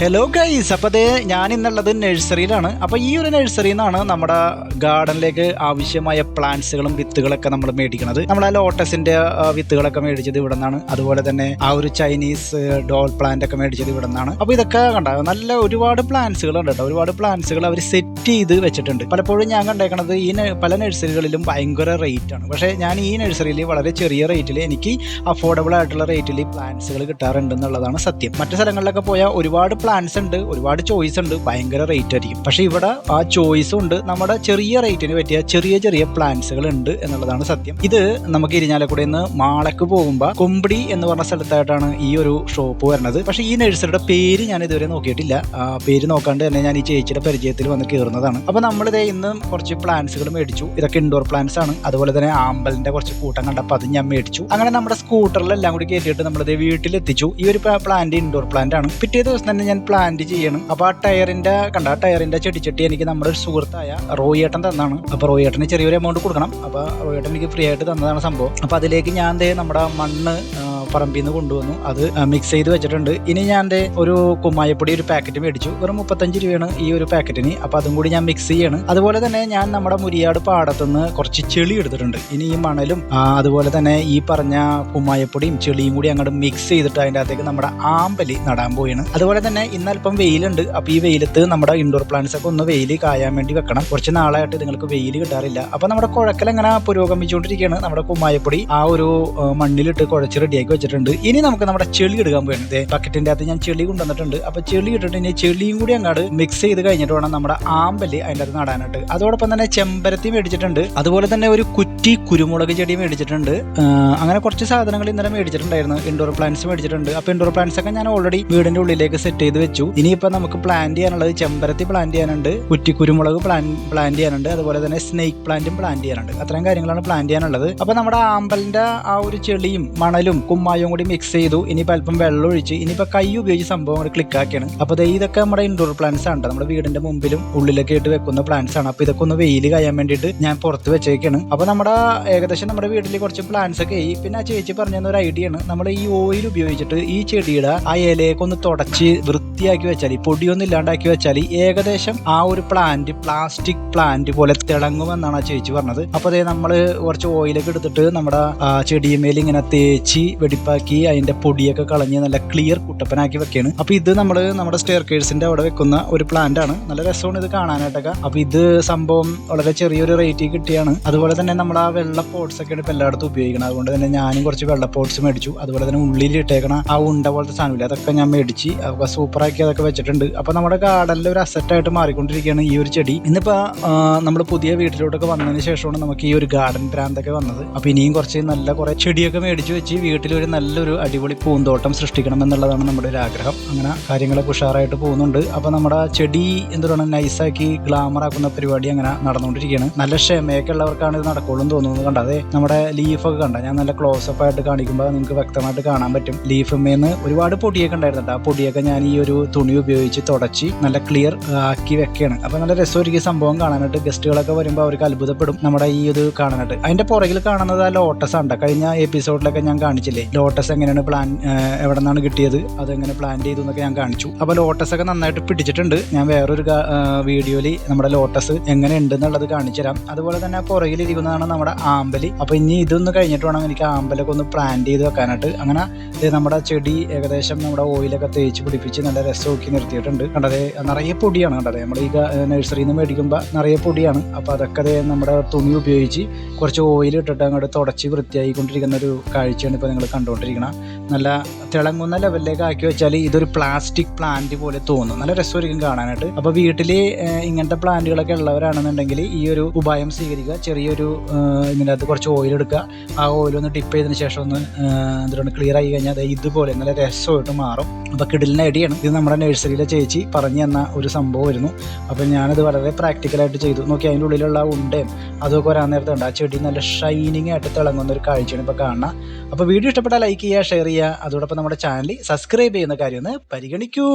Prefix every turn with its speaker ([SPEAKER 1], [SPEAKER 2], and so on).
[SPEAKER 1] Hello guys അപ്പോൾ അതേ ഞാൻ ഇന്നുള്ളത് നഴ്സറിയിലാണ് അപ്പോൾ ഈ ഒരു നഴ്സറിയിൽ നിന്നാണ് നമ്മുടെ ഗാർഡനിലേക്ക് ആവശ്യമായ പ്ലാന്റ്സുകളും വിത്തുകളൊക്കെ നമ്മൾ മേടിക്കുന്നത് നമ്മൾ ആ ലോട്ടസിന്റെ വിത്തുകളൊക്കെ മേടിച്ചത് ഇവിടെ നിന്നാണ് അതുപോലെ തന്നെ ആ ഒരു ചൈനീസ് ഡോൾ പ്ലാന്റ് ഒക്കെ മേടിച്ചത് ഇവിടെ നിന്നാണ് അപ്പോൾ ഇതൊക്കെ കണ്ട നല്ല ഒരുപാട് പ്ലാന്റ്സുകൾ ഉണ്ട് കേട്ടോ. ഒരുപാട് പ്ലാന്റ്സുകൾ അവർ സെറ്റ് ചെയ്ത് വെച്ചിട്ടുണ്ട്. പലപ്പോഴും ഞാൻ കണ്ടേക്കണത് ഈ പല നഴ്സറികളിലും ഭയങ്കര റേറ്റ് ആണ് പക്ഷേ ഞാൻ ഈ നഴ്സറിയിൽ വളരെ ചെറിയ റേറ്റിൽ എനിക്ക് അഫോർഡബിൾ ആയിട്ടുള്ള റേറ്റിൽ പ്ലാന്റ്സുകൾ കിട്ടാറുണ്ട് എന്നുള്ളതാണ് സത്യം. മറ്റു സ്ഥലങ്ങളിലൊക്കെ പോയാൽ ഒരുപാട് പ്ലാന്റ്സ് ഉണ്ട് ഒരുപാട് ചോയ്സ് ഉണ്ട് ഭയങ്കര റേറ്റ് ആയിരിക്കും. പക്ഷെ ഇവിടെ ആ ചോയ്സും ഉണ്ട്. നമ്മുടെ ചെറിയ റേറ്റിന് പറ്റിയ ചെറിയ ചെറിയ പ്ലാൻസുകൾ ഉണ്ട് എന്നുള്ളതാണ് സത്യം. ഇത് നമുക്ക് ഇരിഞ്ഞാലക്കുട നിന്ന് മാളക്ക് പോകുമ്പോൾ കൊമ്പടി എന്ന് പറഞ്ഞ സ്ഥലത്തായിട്ടാണ് ഈ ഒരു ഷോപ്പ് വരുന്നത്. പക്ഷെ ഈ നഴ്സറിയുടെ പേര് ഞാൻ ഇതുവരെ നോക്കിയിട്ടില്ല. പേര് നോക്കാണ്ട് തന്നെ ഞാൻ ഈ ചേച്ചിയുടെ പരിചയത്തിൽ വന്ന് കയറുന്നതാണ് അപ്പൊ നമ്മളിതേ ഇന്ന് കുറച്ച് പ്ലാന്റ്സുകൾ മേടിച്ചു. ഇതൊക്കെ ഇൻഡോർ പ്ലാന്റ്സ് ആണ്. അതുപോലെ തന്നെ ആമ്പലിന്റെ കുറച്ച് കൂട്ടം കണ്ടപ്പോൾ അത് ഞാൻ മേടിച്ചു. അങ്ങനെ നമ്മുടെ സ്കൂട്ടറിലെല്ലാം കൂടി കയറ്റിയിട്ട് നമ്മളിത് വീട്ടിലെത്തിച്ചു. ഈ ഒരു പ്ലാന്റ് ഇൻഡോർ പ്ലാന്റ് ആണ്. പിറ്റേ ദിവസം തന്നെ ഞാൻ പ്ലാന്റ് ചെയ്യണം. അപ്പൊ ആ ടയറിന്റെ കണ്ട ആ ടയറിന്റെ ചെടിച്ചട്ടി എനിക്ക് നമ്മുടെ ഒരു സുഹൃത്തായ റോയേട്ടൻ തന്നാണ്. അപ്പൊ റോയേട്ടന് ചെറിയൊരു എമൗണ്ട് കൊടുക്കണം. അപ്പൊ റോയേട്ടൻ എനിക്ക് ഫ്രീ ആയിട്ട് തന്നതാണ് സംഭവം. അപ്പൊ അതിലേക്ക് ഞാൻ നമ്മുടെ മണ്ണ് പറമ്പിൽ നിന്ന് കൊണ്ടുവന്നു. അത് മിക്സ് ചെയ്ത് വെച്ചിട്ടുണ്ട്. ഇനി ഞാൻ എന്റെ ഒരു കുമ്മായപ്പൊടി ഒരു പാക്കറ്റ് മേടിച്ചു. വെറും മുപ്പത്തഞ്ച് രൂപയാണ് ഈ ഒരു പാക്കറ്റിന് അപ്പോൾ അതും കൂടി ഞാൻ മിക്സ് ചെയ്യണം. അതുപോലെ തന്നെ ഞാൻ നമ്മുടെ മുരിയാട് പാടത്തുനിന്ന് കുറച്ച് ചെളി എടുത്തിട്ടുണ്ട്. ഇനി ഈ മണലും അതുപോലെ തന്നെ ഈ പറഞ്ഞ കുമ്മായപ്പൊടിയും ചെളിയും കൂടി അങ്ങോട്ട് മിക്സ് ചെയ്തിട്ട് അതിന്റെ അകത്തേക്ക് നമ്മുടെ ആമ്പലി നടാൻ പോയാണ് അതുപോലെ തന്നെ ഇന്ന് വെയിലുണ്ട്. അപ്പോൾ ഈ വെയിലത്ത് നമ്മുടെ ഇൻഡോർ പ്ലാന്റ്സ് ഒക്കെ ഒന്ന് വെയിൽ കായാൻ വേണ്ടി വെക്കണം. കുറച്ച് നാളായിട്ട് നിങ്ങൾക്ക് വെയിൽ കിട്ടാറില്ല. അപ്പോൾ നമ്മുടെ കുഴക്കൽ എങ്ങനെ പുരോഗമിച്ചുകൊണ്ടിരിക്കുകയാണ് നമ്മുടെ കുമ്മായപ്പൊടി ആ ഒരു മണ്ണിലിട്ട് കുഴച്ച് റെഡിയാക്കി വെച്ചിട്ടുണ്ട്. ഇനി നമുക്ക് നമ്മുടെ ചെളി എടുക്കാൻ പോയത് ബക്കറ്റിന്റെ അകത്ത് ഞാൻ ചെളി കൊണ്ടുവന്നിട്ടുണ്ട്. അപ്പൊ ചെളി ഇട്ടിട്ട് ഇനി ചെളിയും കൂടി അങ്ങോട്ട് മിക്സ് ചെയ്ത് കഴിഞ്ഞിട്ട് വേണം നമ്മുടെ ആമ്പൽ അതിന്റെ അകത്ത് നടാനായിട്ട്. അതോടൊപ്പം തന്നെ ചെമ്പരത്തി മേടിച്ചിട്ടുണ്ട്. അതുപോലെ തന്നെ ഒരു കുറ്റി കുരുമുളക് ചെടി മേടിച്ചിട്ടുണ്ട്. അങ്ങനെ കുറച്ച് സാധനങ്ങൾ ഇന്നലെ മേടിച്ചിട്ടുണ്ടായിരുന്നു. ഇൻഡോർ പ്ലാന്റ്സ് മേടിച്ചിട്ടുണ്ട്. അപ്പൊ ഇൻഡോർ പ്ലാന്റ്സ് ഒക്കെ ഞാൻ ഓൾറെഡി വീടിന്റെ ഉള്ളിലേക്ക് സെറ്റ് ചെയ്ത് വെച്ചു. ഇനിയിപ്പോ നമുക്ക് പ്ലാന്റ് ചെയ്യാനുള്ളത് ചെമ്പരത്തി പ്ലാന്റ് ചെയ്യാനുണ്ട് കുറ്റി കുരുമുളക് പ്ലാന്റ് ചെയ്യാനുണ്ട് അതുപോലെ തന്നെ സ്നേക്ക് പ്ലാന്റും പ്ലാന്റ് ചെയ്യാനുണ്ട്. അത്രയും കാര്യങ്ങളാണ് പ്ലാന്റ് ചെയ്യാനുള്ളത്. അപ്പൊ നമ്മുടെ ആമ്പലിന്റെ ആ ഒരു ചെളിയും മണലും കുമ്മായവും കൂടി മിക്സ് ചെയ്തു. ഇനിയിപ്പോൾ അല്പം വെള്ളം ഒഴിച്ച് ഇനിയിപ്പോൾ കൈ ഉപയോഗിച്ച് സംഭവം ക്ലിക്ക് ആക്കിയാണ്. അപ്പോൾ ഇതൊക്കെ നമ്മുടെ ഇൻഡോർ പ്ലാന്റ്സ് ആണ്. നമ്മുടെ വീടിന്റെ മുമ്പിലും ഉള്ളിലൊക്കെ ഇട്ട് വെക്കുന്ന പ്ലാന്റ്സ് ആണ്. അപ്പോൾ ഇതൊക്കെ ഒന്ന് വെയിൽ കഴിയാൻ വേണ്ടിയിട്ട് ഞാൻ പുറത്ത് വെച്ചേക്കാണ്. അപ്പോൾ നമ്മുടെ ഏകദേശം നമ്മുടെ വീട്ടിൽ കുറച്ച് പ്ലാന്റ്സ് ഒക്കെ ആയി. പിന്നെ ആ ചേച്ചി പറഞ്ഞ ഒരു ഐഡിയ ആണ്. നമ്മൾ ഈ ഓയിൽ ഉപയോഗിച്ചിട്ട് ഈ ചെടിയുടെ ആ ഇലയൊക്കെ ഒന്ന് തുടച്ച് വൃത്തിയാക്കി വെച്ചാൽ പൊടിയൊന്നും ഇല്ലാണ്ടാക്കി വെച്ചാൽ ഏകദേശം ആ ഒരു പ്ലാന്റ് പ്ലാസ്റ്റിക് പ്ലാന്റ് പോലെ തിളങ്ങുമെന്നാണ് ആ ചേച്ചി പറഞ്ഞത്. അപ്പൊ അതേ നമ്മൾ കുറച്ച് ഓയിലൊക്കെ എടുത്തിട്ട് നമ്മുടെ ചെടിയുമേൽ ഇങ്ങനെ തേച്ച് വെടിപ്പാക്കി അതിന്റെ പൊടിയൊക്കെ കളഞ്ഞ് നല്ല ക്ലിയർ കുട്ടപ്പനാക്കി വെക്കുകയാണ് അപ്പൊ ഇത് നമ്മൾ നമ്മുടെ സ്റ്റെയർ കേഴ്സിന്റെ അവിടെ വെക്കുന്ന ഒരു പ്ലാന്റ് ആണ്. നല്ല രസമാണ് ഇത് കാണാനായിട്ടൊക്കെ. അപ്പൊ ഇത് സംഭവം വളരെ ചെറിയൊരു റേറ്റിൽ കിട്ടിയാണ്. അതുപോലെ തന്നെ നമ്മൾ ആ വെള്ള പോട്ട്സ് ഒക്കെ ഇപ്പൊ എല്ലായിടത്തും ഉപയോഗിക്കണം. അതുകൊണ്ട് തന്നെ ഞാനും കുറച്ച് വെള്ള പോട്ട്സ് മേടിച്ചു. അതുപോലെ തന്നെ ഉള്ളിൽ ഇട്ടേക്കണ ആ ഉണ്ട പോലത്തെ സാധനമില്ല? അതൊക്കെ ഞാൻ മേടിച്ച്. അതൊക്കെ സൂപ്പറാക്കി അതൊക്കെ വെച്ചിട്ടുണ്ട്. അപ്പൊ നമ്മുടെ ഗാർഡനിൽ ഒരു അസറ്റായിട്ട് മാറിക്കൊണ്ടിരിക്കുകയാണ് ഈ ഒരു ചെടി. ഇന്നിപ്പോ നമ്മൾ പുതിയ വീട്ടിലോട്ടൊക്കെ വന്നതിന് ശേഷമാണ് നമുക്ക് ഈ ഒരു ഗാർഡൻ ഭ്രാന്തൊക്കെ വന്നത്. അപ്പൊ ഇനിയും കുറച്ച് നല്ല കുറെ ചെടിയൊക്കെ മേടിച്ച് വെച്ച് വീട്ടിൽ ഒരു നല്ലൊരു അടിപൊളി പൂന്തോട്ടം സൃഷ്ടിക്കണം എന്നുള്ളതാണ് നമ്മുടെ ഒരു ആഗ്രഹം. അങ്ങനെ കാര്യങ്ങളൊക്കെ ഉഷാറായിട്ട് പോകുന്നുണ്ട്. അപ്പൊ നമ്മുടെ ചെടി എന്താണ് നൈസാക്കി ഗ്ലാമർ ആക്കുന്ന പരിപാടി അങ്ങനെ നടന്നുകൊണ്ടിരിക്കുകയാണ്. നല്ല ക്ഷമയൊക്കെ ഉള്ളവർക്കാണ് ഇത് നടക്കുള്ളൂ എന്ന് തോന്നുന്നത് കണ്ട? അതെ നമ്മുടെ ലീഫൊക്കെ കണ്ട? ഞാൻ നല്ല ക്ലോസ് അപ്പ് ആയിട്ട് കാണിക്കുമ്പോൾ നിങ്ങൾക്ക് വ്യക്തമായിട്ട് കാണാൻ പറ്റും. ലീഫ് മേന്ന് ഒരുപാട് പൊടിയൊക്കെ ഉണ്ടായിരുന്നുണ്ട് ആ പൊടിയൊക്കെ ഞാൻ ഈ ഒരു തുണി ഉപയോഗിച്ച് തുടച്ച് നല്ല ക്ലിയർ ആക്കി വെക്കുകയാണ് അപ്പോൾ നല്ല രസമായിരിക്കും സംഭവം കാണാനായിട്ട് ഗസ്റ്റുകളൊക്കെ വരുമ്പോൾ അവർക്ക് അത്ഭുതപ്പെടും നമ്മുടെ ഈ ഇത് കാണാനായിട്ട്. അതിന്റെ പുറകിൽ കാണുന്നത് ആ ലോട്ടസ് ആണ് കഴിഞ്ഞ എപ്പിസോഡിലൊക്കെ ഞാൻ കാണിച്ചില്ലേ? ലോട്ടസ് എങ്ങനെയാണ് പ്ലാൻ എവിടെ നിന്നാണ് കിട്ടിയത്? അതെങ്ങനെ പ്ലാൻ ചെയ്തു എന്നൊക്കെ ഞാൻ കാണിച്ചു. അപ്പോൾ ലോട്ടസ് ഒക്കെ നന്നായിട്ട് പിടിച്ചിട്ടുണ്ട്. ഞാൻ വേറൊരു വീഡിയോയിൽ നമ്മുടെ ലോട്ടസ് എങ്ങനെ ഉണ്ട് എന്നുള്ളത് കാണിച്ചു തരാം. അതുപോലെ തന്നെ പുറകിൽ ഇരിക്കുന്നതാണ് നമ്മുടെ ആമ്പലി. അപ്പോൾ ഇനി ഇതൊന്ന് കഴിഞ്ഞിട്ട് വേണം എനിക്ക് ആമ്പലൊക്കെ ഒന്ന് പ്ലാൻ ചെയ്ത് വെക്കാനായിട്ട്. അങ്ങനെ നമ്മുടെ ചെടി ഏകദേശം നമ്മുടെ ഓയിലൊക്കെ തേച്ച് പിടിപ്പിച്ച് നല്ല രസമൊക്കെ നിർത്തിയിട്ടുണ്ട്. കണ്ടത് നിറയെ പൊടിയാണ് കണ്ടത് നമ്മൾ ഈ നഴ്സറിയിൽ നിന്ന് മേടിക്കുമ്പോൾ നിറയെ പൊടിയാണ്. അപ്പോൾ അതൊക്കെ അതേ നമ്മുടെ തുണി ഉപയോഗിച്ച് കുറച്ച് ഓയിൽ ഇട്ടിട്ട് അങ്ങോട്ട് തുടച്ച് വൃത്തിയായിക്കൊണ്ടിരിക്കുന്ന ഒരു കാഴ്ചയാണ് ഇപ്പോൾ നിങ്ങൾ കണ്ടുകൊണ്ടിരിക്കണം. നല്ല തിളങ്ങുന്ന ലെവലിലേക്ക് ആക്കി വെച്ചാൽ ഇതൊരു പ്ലാസ്റ്റിക് പ്ലാന്റ് പോലെ തോന്നും. നല്ല രസമായിരിക്കും കാണാനായിട്ട്. അപ്പോൾ വീട്ടിൽ ഇങ്ങനത്തെ പ്ലാന്റുകളൊക്കെ ഉള്ളവരാണെന്നുണ്ടെങ്കിൽ ഈ ഒരു ഉപായം സ്വീകരിക്കുക ചെറിയൊരു ഇതിന്റെ അകത്ത് കുറച്ച് ഓയിൽ എടുക്കുക. ആ ഓയിൽ ഒന്ന് ടിപ്പ് ചെയ്തതിന് ശേഷം ഒന്ന് എന്തുകൊണ്ട് ക്ലിയർ ആയി കഴിഞ്ഞാൽ അത് ഇതുപോലെ നല്ല രസമായിട്ട് മാറും. അപ്പോൾ ഇടലിന് ഐഡിയാണ് ഇത് നമ്മുടെ നഴ്സറിയിലെ ചേച്ചി പറഞ്ഞു തന്ന ഒരു സംഭവമായിരുന്നു. അപ്പോൾ ഞാനത് വളരെ പ്രാക്ടിക്കലായിട്ട് ചെയ്തു. നോക്കി അതിന്റെ ഉള്ളിലുള്ള ഉണ്ടയും അതൊക്കെ വരാൻ നേരത്തെ ഉണ്ട്. ആ ചെടി നല്ല ഷൈനിങ് ആയിട്ട് തിളങ്ങുന്ന ഒരു കാഴ്ചയാണ് ഇപ്പോൾ കാണുക അപ്പോൾ വീഡിയോ ഇഷ്ടപ്പെട്ടാൽ ലൈക്ക് ചെയ്യുക ഷെയർ ചെയ്യുക. അതോടൊപ്പം നമ്മുടെ ചാനൽ സബ്സ്ക്രൈബ് ചെയ്യുന്ന കാര്യം ഒന്ന് പരിഗണിക്കൂ.